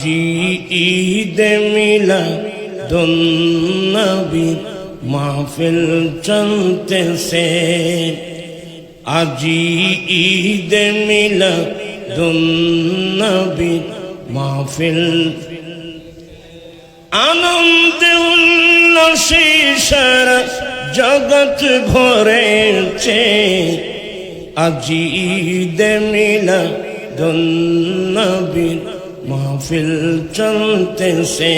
জি ঈদ মিলা দুন্নবী মাহফিল চলতেছে। আজি ঈদ মিলা দুন্নবী মাহফিল আনন্দ উল্লাসে সারা জগৎ ভরেছে। আজি ঈদ মিলা দুন্নবীর মাহফিল চলতেছে।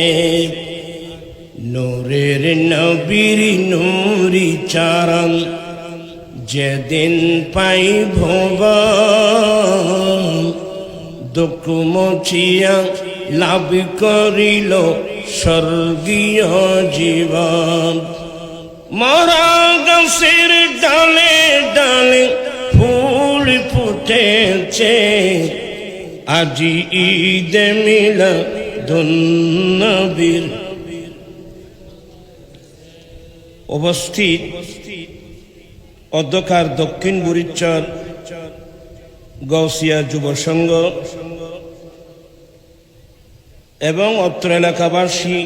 নূরের নবীর নূরি চারণ যেদিন পাই ভব দুঃখ মচিয়া লাভ করিল স্বর্গীয় জীবন। মরা গাছের ডালে ডালে ফুল ফুটেছে। আজি ঈদ মিলা ধন্যবীর অবস্থিত অধ্যকার দক্ষিণ বুড়িচর গৌসিয়া যুব সংঘ এবং অত্র এলাকাবাসী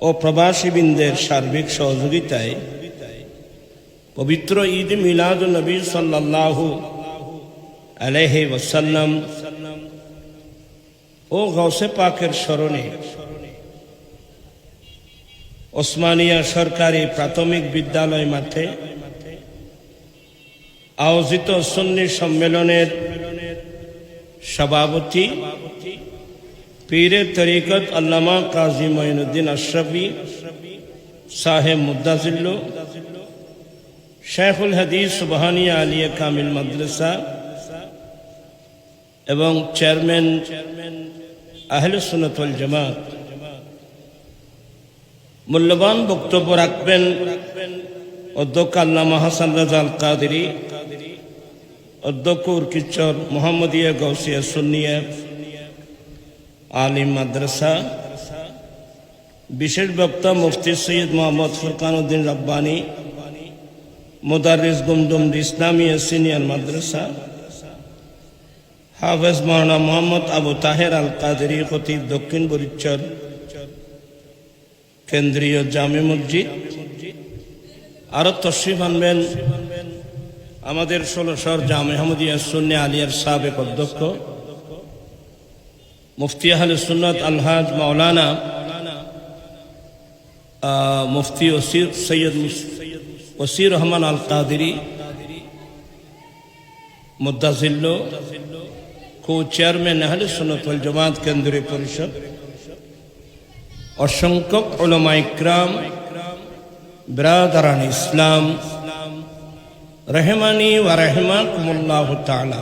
ও প্রবাসীবৃন্দের সার্বিক সহযোগিতায় পবিত্র ঈদ মিলাদ নবী সাল্লাল্লাহু আলাইহি ওয়াসাল্লাম, ও গৌসে পাকের স্মরণে ওসমানিয়া সরকারি প্রাথমিক বিদ্যালয় মাঠে আয়োজিত সন্নি সম্মেলনের সভাপতি পীরের তরিকত আল্লামা কাজী মঈনুদ্দিন আশরাফি, সাহেব মুদাজিল্ল, শেখুল হাদিস সুবহানিয়া আলিয়া কামিল মাদ্রাসা এবং চেয়ারম্যান আহলে সুনতুল জামাত। মূল্যবান বক্তব্য রাখবেন অধ্যক্ষ আল্লামা হাসান রাজাল কাদেরি অধ্যক্ষ উর্কিচর মোহাম্মদিয়া গৌসিয়া সুন্নিয়া, আলিম মাদ্রাসা, বিশেষ বক্তা মুফতি সৈয়দ মোহাম্মদ ফুরকান উদ্দিন রব্বানী, মুদারিস গুমদুম ইসলামিয়া সিনিয়র মাদ্রাসা হাফেজ মৌলানা মোহাম্মদ আবু তাহের আল কাদেরি খতিব দক্ষিণ বরিচর কেন্দ্রীয় জামে মসজিদ। আরও তশরিফ আনবেন আমাদের ষোলশর জামে আহমদিয়া সুন্নি আলিয়ার সাবেক অধ্যক্ষ মুফতি আহলে সুন্নত আলহাজ মাওলানা মুফতি ওসির সৈয়দ ওসির রহমান আল কাদেরি মুদাজিল্ল কো চেয়ারম্যান আহলে সুন্নত ওয়াল জামাত কেন্দ্রীয় পরিষদ অসংখ্য ওলামা ইকরাম, ব্রাদারান ইসলাম, রহমানি ওয়া রহমাকুমুল্লাহ তাআলা।